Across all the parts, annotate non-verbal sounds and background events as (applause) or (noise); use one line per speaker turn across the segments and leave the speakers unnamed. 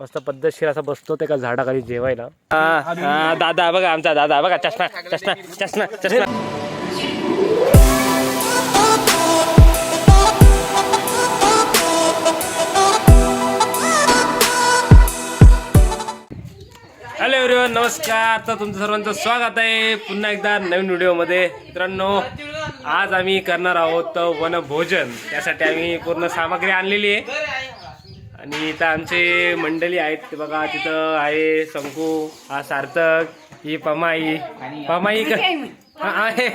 मस्त पद्धतशीर असा बसतो ते का झाडाखाली जेवायला. दादा बघा आमचा दादा बघा चष्मा चष्मा चष्मा चष्मा. हॅलो एव्हरीवन नमस्कार. तर तुमचं सर्वांचं स्वागत आहे. पुन्हा एकदा नवीन व्हिडिओमध्ये. मित्रांनो आज आम्ही करणार आहोत वनभोजन. त्यासाठी आम्ही पूर्ण सामग्री आणलेली आहे. आणि इथं आमचे मंडळी आहेत ते बघा तिथं आहे शंकू हा सार्थक ही पमाई. पमाई का हा, आहे.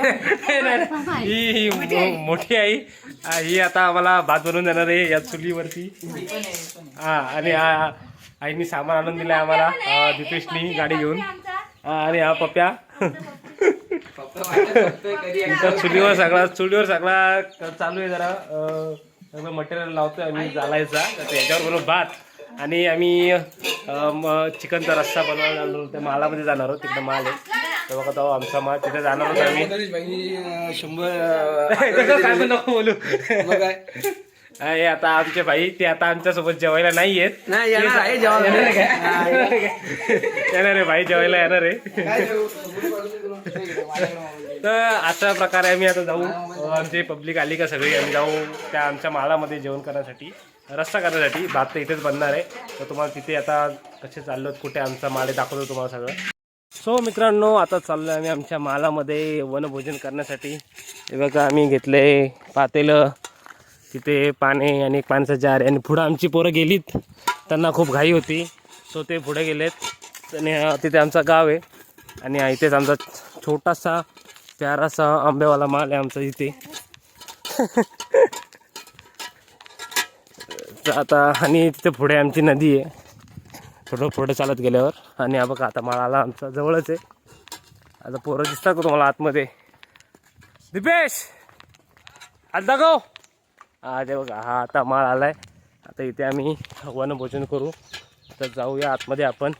ही ही मो- मोठी आई. हा, ही आता आम्हाला भात बनवून देणार आहे या चुलीवरती. हा आणि हा आईनी सामान आणून दिलंय आम्हाला अं, दीपेशनी गाडी घेऊन. आणि हा पप्या इथं चुलीवर सगळा चुलीवर सगळा चालू आहे जरा सगळं मटेरियल लावतोय आम्ही जालायचा तर त्याच्यावर बनवू भात. आणि आम्ही चिकनचा रस्सा बनवायला जाणार. त्या मालामध्ये जाणार आहोत तिकडे माल आहे. तर बघा तो आमचा माल तिथे जाणार आहोत आम्ही.
शंभर (laughs)
नको बोलू. हा, आता आमचे भाई ते आता आमच्यासोबत जेवायला नाही येत.
नाही येणार आहे जेवायला.
येणार आहे भाई जेवायला येणार आहे? तर अशा प्रकारे आम्ही आता जाऊ अं, आमची पब्लिक आली का सगळी आम्ही जाऊ त्या आमच्या मालामध्ये जेवण करण्यासाठी रस्ता करण्यासाठी. भात तर इथेच बनणार आहे. तर तुम्हाला तिथे आता कसे चाललो कुठे आमचा माल दाखवतो तुम्हाला सगळं. सो मित्रांनो आता चाललो आम्ही आमच्या मालामध्ये वनभोजन करण्यासाठी. हे बघा आम्ही घेतले पातेलं तिथे पाने आणि एक पाण्याचा जार आहे आणि पुढं आमची पोरं गेलीत. त्यांना खूप घाई होती. सो ते पुढे गेलेत. आणि तिथे आमचा गाव आहे. आणि इथेच आमचा छोटासा प्यारासा आंब्यावाला माल आहे आमचा इथे. (laughs) तर आता आणि तिथे पुढे आमची नदी आहे. थोडं पुढे चालत गेल्यावर. आणि हा बघा आता माळाला आमचा जवळच आहे. आता पोरं दिसतात का तुम्हाला आतमध्ये? दिपेश! आज दाखव! हा ते बघा हा आता माळ आलाय. आता इथे आम्ही वनभोजन करू. तर जाऊया आतमध्ये आपण.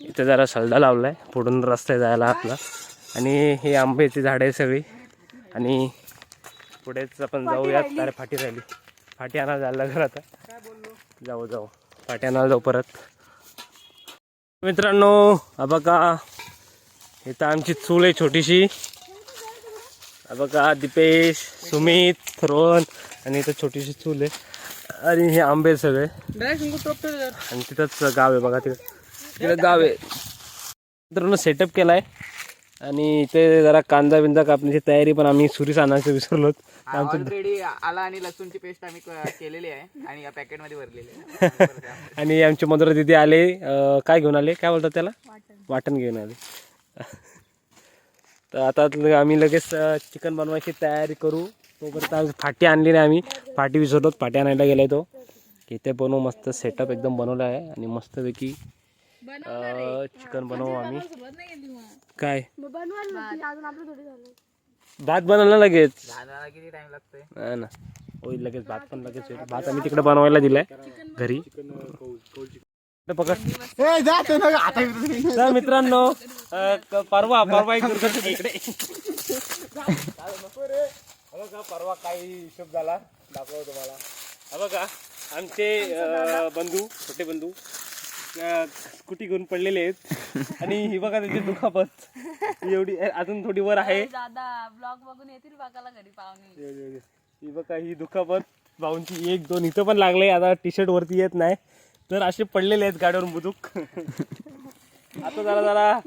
इथे जरा सलदा लावलाय. पुढून रस्ता जायला आपला. आणि हे आंब्याची झाडं आहे सगळी. आणि पुढेच आपण जाऊयात. अरे फाटी राहिली. फाटी आणायला जायला लागलं आता. जाऊ जाऊ. फाटी आणायला जाऊ परत. मित्रांनो हा बघा. इथं आमची चूल आहे छोटीशी. हा बघा दीपेश सुमित रोहन आणि इथं छोटीशी चूल आहे. आणि हे आंबे सगळे. आणि तिथंच गाव आहे बघा तिथं तिथं गाव आहे. मित्रांनो सेटअप केला आहे आणि इथे जरा कांदा बिंदा कापण्याची तयारी पण आम्ही सुरीस आणायचं विसरलो आमचं
ऑलरेडी आला आणि लसूणची पेस्ट आम्ही क- केलेली आहे आणि या पॅकेटमध्ये भरलेली आहे. (laughs)
आणि आमचे मधुरा दिदी आले. काय घेऊन आले? काय बोलतात त्याला? वाटण. घेऊन आले. (laughs) तर आता आम्ही लगेच चिकन बनवायची तयारी करू. तोपर्यंत आम्ही फाटी आणली नाही आम्ही. फाटी विसरलो फाटी आणायला गेलाय तो. इथे बनवू मस्त सेटअप एकदम बनवला आहे. आणि मस्तपैकी चिकन बनवू आम्ही. काय? भात बनवला लगेच?
झाडाला किती टाइम लागतोय?
हा ना. होईल लगेच भात पण लगेच होईल भात आम्ही तिकडे बनवायला दिलाय घरी. इकडे पकड तर मित्रांनो अं, क- परवा परवा एक दुर्घटना इकडे. परवा काही हिशोब झाला दाखव तुम्हाला. हा बघा आमचे अं, बंधू छोटे बंधू. अं, स्कूटी घेऊन पडलेले आहेत. (laughs) आणि ही बघा त्याची दुखापत. एवढी अजून थोडी वर आहे.
दादा ब्लॉग बघून येतील बघायला घरी पाहुणे.
ही बघा ही दुखापत. भाऊंची एक दोन इथं पण लागले आता टी शर्ट वरती येत नाही. तर असे पडलेले आहेत गाडीवर बुदूक. (laughs) आता जरा जरा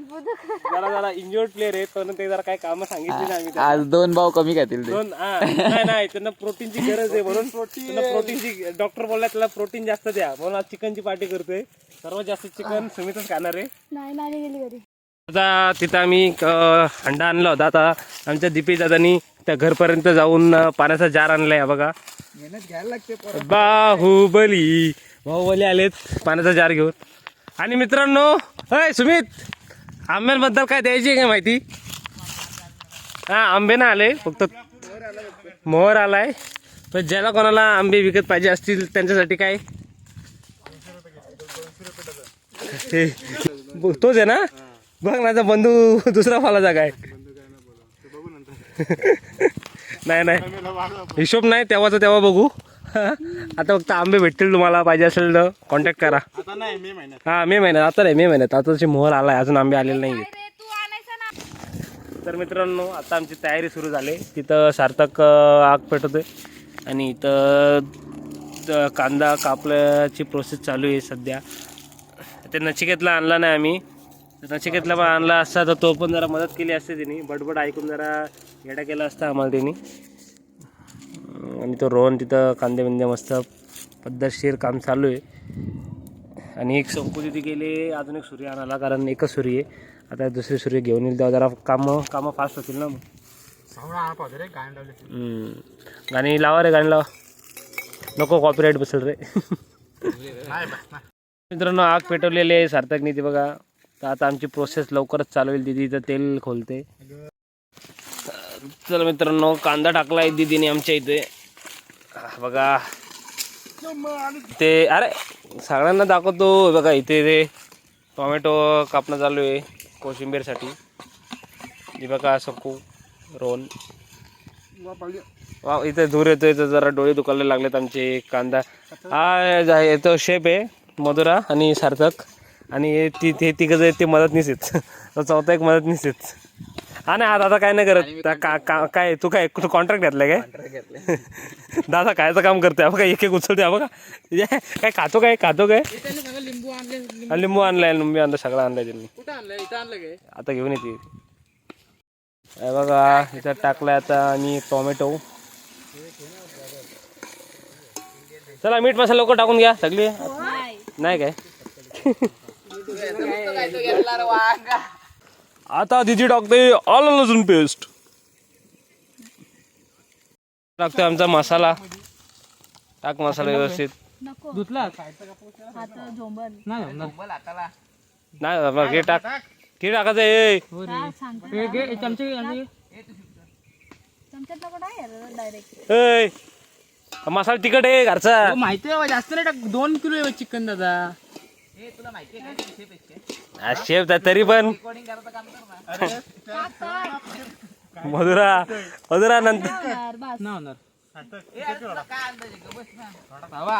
जरा जरा इंजुअर्ड प्लेअर आहेत पण ते जरा काय कामं सांगितली नाही आम्ही त्यांना.
आज दोन भाऊ कमी खातील ते.
दोन हा नाही नाही त्यांना प्रोटीनची गरज आहे म्हणून त्यांना प्रोटीनची डॉक्टर बोलला त्याला प्रोटीन जास्त द्या. म्हणून आज चिकनची पार्टी करतोय. सर्वात जास्त चिकन सुमितच खाणार आहे.
नाही माझी गेली घरी.
आता तिथं आम्ही अं, हंडा आणला होता. आता आमच्या दीपी दादानी त्या घरपर्यंत जाऊन अं, पाण्याचा जार आणलाय हा बघा.
मेहनत घ्यायला लागते
बाहुबली. बाहुबली आलेत पाण्याचा जार घेऊन. आणि मित्रांनो अय सुमित आंब्यांबद्दल काय द्यायची काय माहिती? हा आंबे ना आले फक्त मोहर आलाय. पण ज्याला कोणाला आंबे विकत पाहिजे असतील त्यांच्यासाठी काय? (laughs) तोच आहे ना? बघ ना बंधू दुसरा फालाचा काय (laughs) नाही नाही. हिशोब नाही तेव्हाचा तेव्हा बघू. (laughs) आता फक्त आंबे भेटतील तुम्हाला पाहिजे असेल तर कॉन्टॅक्ट करा.
आता नाही मे महिन्यात.
हा मे महिन्यात आता नाही मे महिन्यात. आताची मोहर आलाय अजून आंबे आलेले नाही
अरे तू आणायचा ना.
तर मित्रांनो आता आमची तयारी सुरू झाली. तिथं सार्थक आग पेटवतोय. आणि इथं त- कांदा कापल्याची प्रोसेस चालू आहे सध्या. ते नचिकेतला आणला नाही आम्ही. नचिकेतला पण आणला असता तर तो पण जरा मदत केली असते त्यांनी बडबड ऐकून जरा येडा केला असता आम्हाला त्यांनी अं, आणि तो रोहन तिथं कांदे बिंदे मस्त पद्धतशीर काम चालू आहे. आणि एक संपू तिथे गेले अजून एक सूर्य आणाला कारण एकच सूर्य आहे. आता दुसरी सूर्य घेऊन येईल तेव्हा जरा कामं कामं फास्ट होतील ना मग. गाणी लावा रे गाणी लावा. नको कॉपीराईट बसेल रे. मित्रांनो आग पेटवलेली आहे सार्थकनी ती बघा. तर आता आमची प्रोसेस लवकरच चालू होईल. दिदी इथं तेल खोलते. चला मित्रांनो कांदा टाकलाय दिदीने आमच्या इथे. बघा. ते अरे सगळ्यांना दाखवतो. बघा इथे ते टोमॅटो कापणं चालू आहे कोशिंबीरसाठी. हे बघा सकू रोन वा इथे दूर येतोय तर जरा डोळे दुखायला लागलेत आमचे कांदा. हा येतो शेप आहे मधुरा आणि सार्थक. आणि ती ते तिघं ते मदत आहेत. (laughs) चौथा एक मदत आहेत. हा नाही आता काय नाही करत. त्या का का- काय तू काय तू कॉन्ट्रॅक्ट घातलाय काय? (laughs) दादा कायचं काम करतोय? बघा एक एक उचलते बघा. हे काय खातो काय? खातो काय?
लिंबू आणले
हा, लिंबू आणलाय लिंबू आणलं सगळं आणलंय त्यांनी.
कुठं आणलं इथं आणलं काय?
आता घेऊन येते. हे बघा इथं टाकलाय आता आणि टोमॅटो. चला मीठ मसाला लवकर टाकून घ्या सगळी. नाही. काय? (laughs) आता दिदी टाकते आलं लसूण पेस्ट टाकतोय आमचा मसाला. टाक मसाला व्यवस्थित.
नको.
धुतला
आता झोंबल
नाही हाताला.
नाही बाबा घे टाक. घे टाकायचं ए
हा, सांगते
चमचे
चमच्यात नको टाक डायरेक्ट
ए, मसाला तिखट आहे घरचा.
माहिती आहे जास्त नाही टाक. दोन किलो आहे चिकन दादा. हे तुला माहिती आहे काय शेप आहे
आ, शेफ तर तरी पण.
रेकॉर्डिंग करायचं काम कर ना (laughs)
मधुरा मधुरा नंतर.
होणार.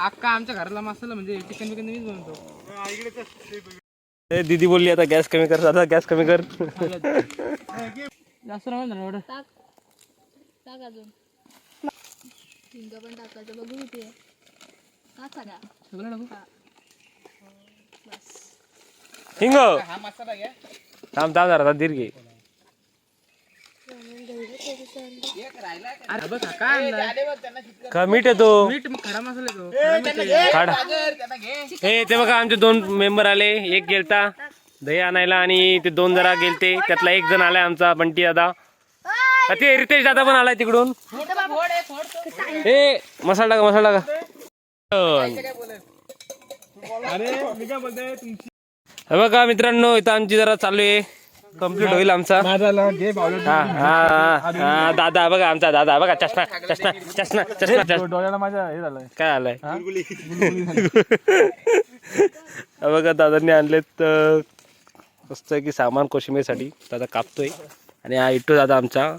अक्का आमच्या घराला मसाला म्हणजे चिकन बिकन मीच बनवतो.
ए, दीदी बोलली आता गॅस कमी कर आता गॅस कमी कर.
जास्त नाही होणार एवढं.
टाक. टाक अजून. हिंग पण टाकायचं बघू किती आहे. टाक सगळा
सगळं टाकू?
हिंग
हा
थांब थांब जरा दीर घे
अरे बघ हा काय आणलाय?
का मीठ येतो
खडा
ए ते बघा आमचे दोन मेंबर आले एक गेलता दही आणायला आणि ते दोन जरा गेलते त्यातला एक जण आलाय आमचा बंटी दादा ते रितेश दादा पण आलाय तिकडून ए मसाला टाका मसाला टाका हे बघा मित्रांनो इथं आमची जरा चालू आहे. कंप्लीट होईल आमचा. हा हा हा, हा दादा बघा आमचा दादा बघा चष्मा चष्मा चष्मा चष्मा चष्मा.
डोळ्याला माझ्या हे झालंय.
काय आलंय? बघा दादांनी आणलेत मस्त की सामान कोशिंबीरसाठी. दादा कापतोय. आणि हा इट्टू दादा आमचा.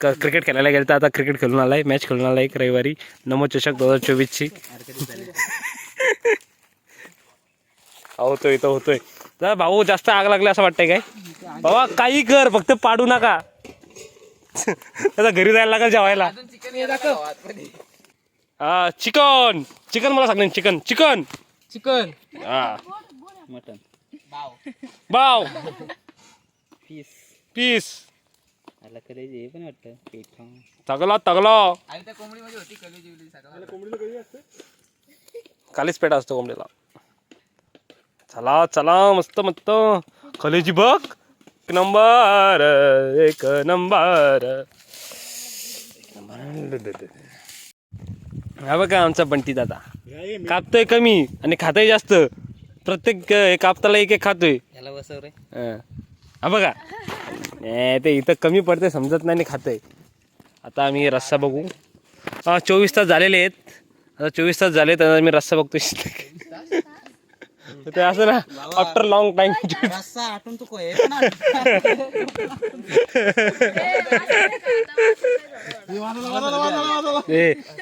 क्रिकेट खेळायला गेला आता क्रिकेट खेळून आलाय मॅच खेळून आलाय एक रविवारी. नमो चषक दोन हजार चोवीसची. होतोय इथं होतोय. जरा भाऊ जास्त आग लागली असं वाटतंय काय? बाबा काही कर फक्त पाडू नका. त्याचा घरी जायला लागेल जेवायला. हा चिकन. चिकन मला सांगेन चिकन. चिकन.
चिकन.
हा.
मटन.
बाव पीस.
आला कधी हे पण वाटतं. पेठा.
तगला तगला.
आणि त्या कोंबडीमध्ये होती कली जिवली सगळं.
खालीच पेटा असतो कोंबडीला. चला चला मस्त मस्त. कलेजी बघ. एक नंबर एक नंबर. हा बघा आमचा बंटी दादा. कापतोय कमी आणि खातोय जास्त. प्रत्येक कापताला एक एक खातोय. हं. बघा. ते इथं कमी पडते समजत नाही आणि खातंय. आता आम्ही रस्सा बघू. हा चोवीस तास झालेले आहेत. आता चोवीस तास झाले तर मी रस्सा बघतोय. ते असं ना आफ्टर लॉंग टाइम
रस्सा हे पण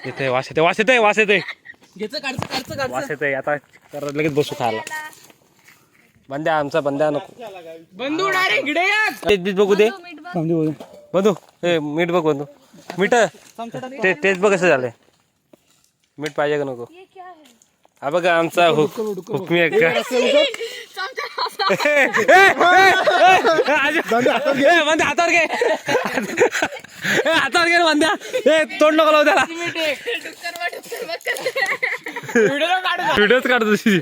इथे वास येते वास येते वास येते वास येते आता तर लगेच बसू खायला. बंद्या आमचा बंद्या नको.
बंधू डायरेक्ट इकडे
बीट बघू दे.
मीठ बघ.
बंधू हे मीठ बघ बंधू मीठ ते टेस्ट बघ कसं झालंय. मीठ पाहिजे का नको?
ये क्या? है
बघा आमचा हुक हुकमी आहे का? बंद्या हातावर घे. ए, हातावर घे ए तोंड नको लावू त्याला. व्हिडिओच काढतो तुझी.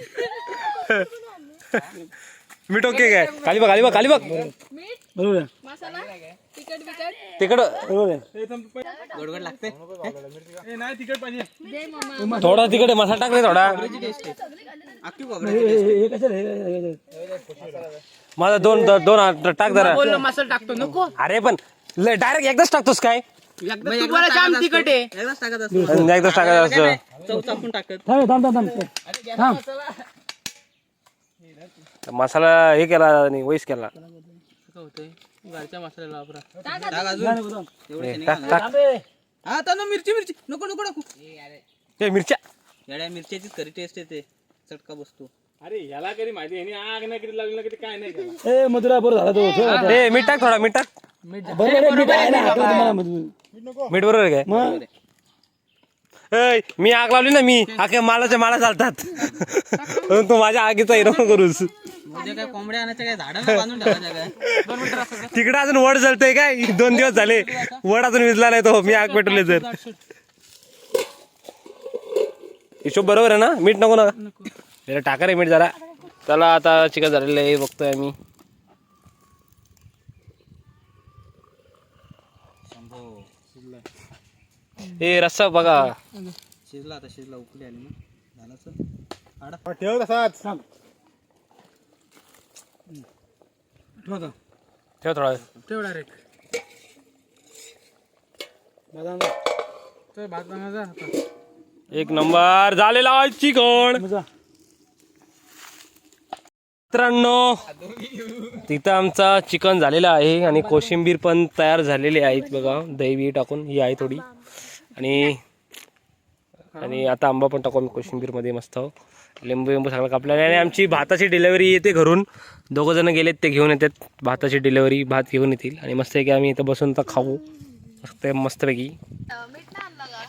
मीठ ओके काय? खाली बघ खाली बघ खाली बघ.
मीठ? मसाला?
तिकडं
गोडगोड लागते.
नाही तिकट पाहिजे
दे मामा.
थोडा तिकडे मसाला टाकले थोडा.
अख्खी खोबऱ्याची
माझा दोन दोन हात टाक जरा.
बोल मसाला टाकतो नको.
अरे पण डायरेक्ट एकदाच टाकतोस काय?
तुम्हाला जाम तिखट आहे. एकदाच टाकत असतो.
एकदाच टाकायचं
चव टाकत.
मसाला हे केला आणि वैस केला.
होतंय? घरच्या मसाल्याला वापरा.
टाका
टाक अजून.
हे, टाक टाक.
हा तर मिरची मिरची. नको नको नको.
हे मिरच्या.
येड्या मिरच्याचीच खरी टेस्ट येते चटका बसतो.
अरे ह्याला कधी माहिती आग नाही लागली ना कधी काय नाही केलं.
हे मीठ टाक थोडा मीठ टाक. मीठ. बरोबर आहे काय? मी आग लावली ना मी. (laughs) आखे मालाच्या माला चालतात. तू माझ्या आगीचा हिरो करूस.
उद्या काय कोंबड्या आणायच्या काय? झाडाला बांधून ठेवायच्या काय दोन मिनिटं असं
तिकडे अजून वड जळतंय काय? (laughs) दोन दिवस झाले. वड अजून विजला नाही तो. मी आग पेटवले तर हिशोब बरोबर आहे ना? मीठ नको ना? जरा टाका रे मीठ जरा. चला आता चिकन झालेलं आहे. बघतोय आम्ही. हे रस्सा बघा.
शिजला आता शिजला. उकली आली ना. झालं असं.
हा, ठेव तसाच
ठेव थोडा
ठेव डायरेक्ट भात बनवायचा
एक नंबर. झालेला आहे चिकन मित्रांनो तिथं आमचा चिकन झालेला आहे आणि कोशिंबीर पण तयार झालेली आहेत बघा. दही बी टाकून ही आहे थोडी. आणि आणि आता आंबा पण टाकू आम्ही कोशिंबीरमध्ये मस्त. लिंबू लिंबू सगळं कापलेलं आहे आणि आमची भाताची डिलेवरी येते घरून. दोघं जण गेलेत ते घेऊन येतात. भाताची डिलेवरी भात घेऊन येतील. आणि मस्त आहे की आम्ही इथं बसून तर खाऊ. मस्त मस्तपैकी.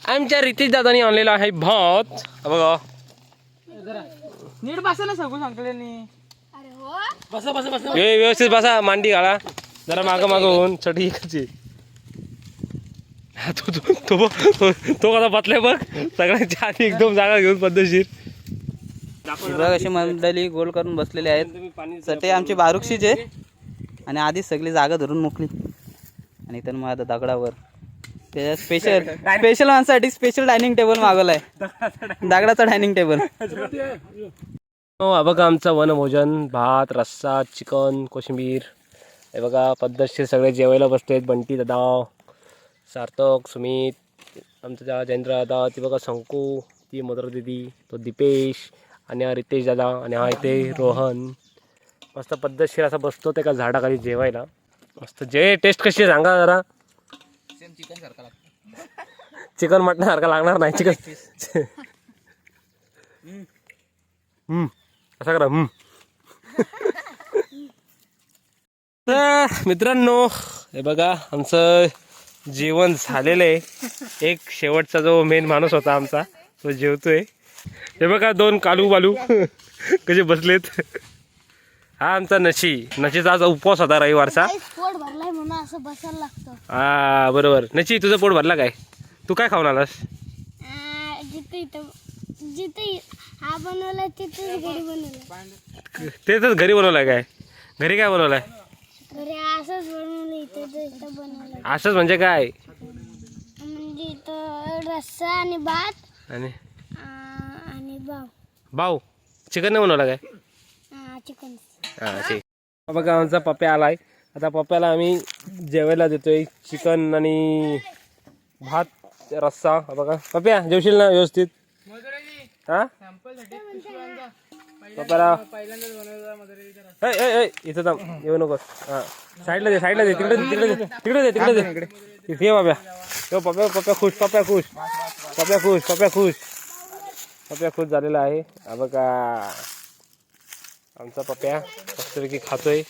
आमच्या रितेश दादानी आणलेला आहे भात. बघा.
नीट
हो
बसा
व्यवस्थित बसा. मांडी घाला. जरा मागं मागं होऊन. तो बघ, तो तो कसा बसलाय बघ. सगळ्यांच्या आधी एकदम जागा घेऊन पद्धतशीर
बघ अशी मंडळी गोल करून बसलेले आहेत. सटे आमची बारुक्षीचे. आणि आधीच सगळी जागा धरून मोकली आणि इथं मग आता दगडावर. त्याच्यात स्पेशल स्पेशल माणसाठी स्पेशल डायनिंग टेबल मागवलाय. दगडाचा डायनिंग टेबल
हो बघा आमचं वनभोजन भात रस्सा चिकन कोशिंबीर. हे बघा पद्धतशीर सगळे जेवायला बसलेत. बंटी दादा सार्थक सुमित आमचा ज्या जयेंद्र दादा ती बघा शंकू ती मधुर दिदी तो दीपेश. आणि हा रितेश दादा आणि हा इथे रोहन. मस्त पद्धतशीर असा बसतो ते का झाडाखाली जेवायला. मस्त जे टेस्ट कशी आहे सांगा जरा.
चिकन सारखा लागतो.
चिकन मटणासारखा लागणार नाही चिकन हम्म असं करा हम्म. तर मित्रांनो हे बघा आमचं जेवण झालेलं आहे. एक शेवटचा जो मेन माणूस होता आमचा तो जेवतोय. हे बघा दोन कालू बालू. कसे बसलेत. हा आमचा नशी. नशीचा आज उपवास होता रविवारचा.
पोट भरलाय म्हणून असं बसायला लागतं.
हा बरोबर. नची तुझं पोट भरला काय? तू काय खाऊन आलास?
जिथे इथं जिथे हा बनवला तिथेच घरी बनवलं
ते तर घरी बनवलाय काय? घरी काय बनवलाय?
घरी असंच बनवलं इथं इथं बनवलं
असंच म्हणजे काय?
म्हणजे इथं रस्सा आणि भात.
आणि भाऊ. चिकन नाही बनवला काय?
चिकन.
हा ठीक. हा बघा आमचा पप्या आलाय. आता पप्याला आम्ही जेवायला देतोय चिकन आणि भात रस्सा. बघा. पप्या जेवशील ना व्यवस्थित? हा? ऐ, इथं थांब. येऊ नकोस हा. साईडला दे साईडला दे तिकडे दे तिकडे दे तिकडे दे तिकडे दे. तिथे ये बाब्या यो पप्या पप्या खुश पप्या खुश. पप्या खुश पप्या खुश. पप्या खुश झालेला आहे. हा बघा. आमचा पप्या मस्तपैकी खातोय.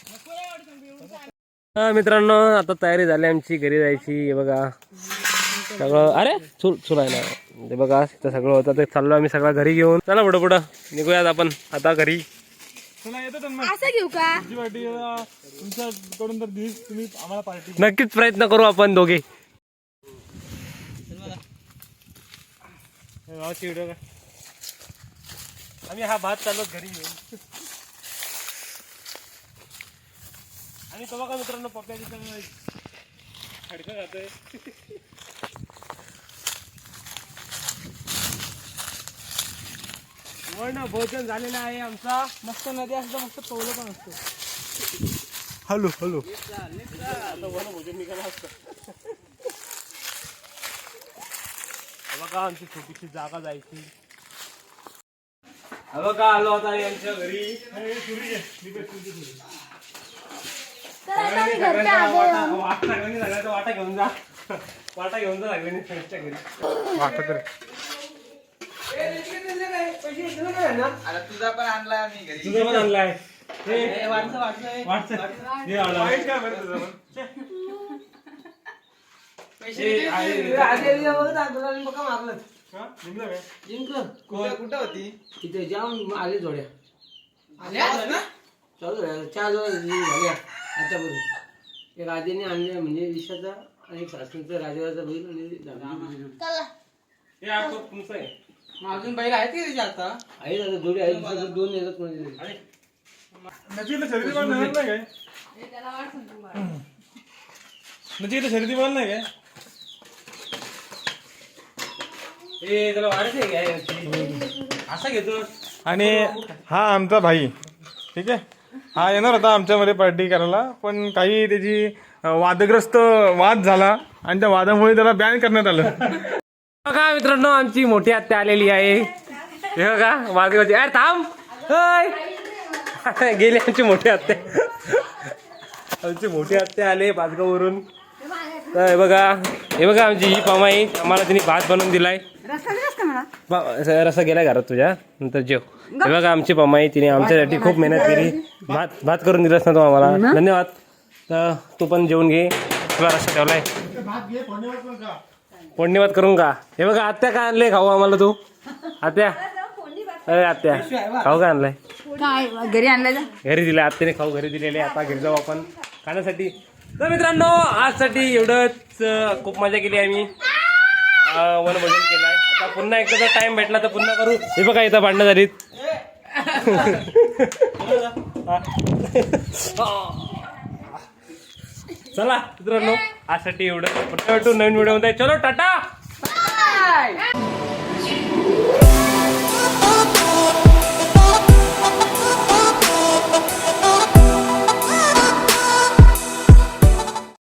हा मित्रांनो आता तयारी झाली आमची घरी जायची. हे बघा. सगळं अरे चुल चुल आहे ना. ते बघा इथं सगळं होतं. ते चाललो आम्ही सगळं घरी घेऊन. चला पुढं पुढं. निघूयात आपण आता घरी.
असं घेऊ का?
तुमच्याकडून तर दिस तुम्ही आम्हाला पार्टी
नक्कीच प्रयत्न करू आपण दोघे. व्हिडिओ का आम्ही हा भात चाललो घरी घेऊन आणि तो बघा मित्रांनो पप्पा तिथं खडकं खातोय. वर्ण भोजन झालेलं आहे आमचा. मस्त नदी असतं मस्त पवलं पण असतं. Hello hello. आता वन भोजन निघालं असतं. बघा आमची छोटीशी जागा जायची. हे बघा आलो आता यांच्या घरी?
घरच्या आलो
वाटा सगळ्यांनी सगळ्याचा वाटा घेऊन जा. वाटा घेऊन जा सगळ्यांनी त्यांच्या घरी. वाटा कर.
आता तुझा पण आणला आम्ही घरी.
तुझं पण आणलाय.
हे वाटचं वाटचं
हे आला. हे? आहे.
कुठं होती?
तिथे जाम आले जोड्या.
आल्या ना?
चालू झाल्या चार जोड्या झाल्या. आतापर्यंत एक आजीने आणले म्हणजे विशाचा आणि सासूचा राजाचा बैल आणि दादा.
हे तुमचं आहे.
मग अजून बैल आहेत की त्याच्या आता
आहेत आता जोडी आहेत. दोन येतात
नचिकेतला शर्यती पण नाही काय? नाही
त्याला वाढत आहे काय?
आणि हा आमचा भाई. ठीक आहे? हा येणार होता आमच्यामध्ये पार्टी करायला पण काही त्याची वादग्रस्त वाद झाला आणि त्या वादामुळे त्याला बॅन करण्यात आलं.
बघा मित्रांनो आमची मोठी आत्या आलेली आहे. हे बघा होती अरे थांब. होय. गेली आमची मोठी आत्या. आमची मोठी आत्या आले पाचगाववरून तर हे बघा हे बघा आमची ही पामाई आम्हाला तिने भात बनवून दिलाय. बा- रसा गेलाय घरात तुझ्या? नंतर जेव. हे बघा आमची पमाई तिने आमच्यासाठी खूप मेहनत केली. भात भात करून दिलास ना तू आम्हाला. धन्यवाद. तर तू पण जेवून घे. तुला रस्ता ठेवलाय. भात करून का हे बघा आत्या काय आणले खाऊ आम्हाला तू. आत्या. अरे आत्या. खाऊ काय आणलाय?
काय घरी आणलं
घरी दिले आत्याने खाऊ घरी दिलेले. आता घरी जाऊ आपण. खाण्यासाठी तर मित्रांनो आजसाठी एवढंच खूप मजा केली आम्ही. अं, वनभोजन आहे आता पुन्हा एकदा जर टाइम भेटला तर पुन्हा करू. हे बघा इथं भांडणं झालीत. चला मित्रांनो आजसाठी एवढं. पुन्हा भेटू नवीन व्हिडिओमध्ये चलो टाटा!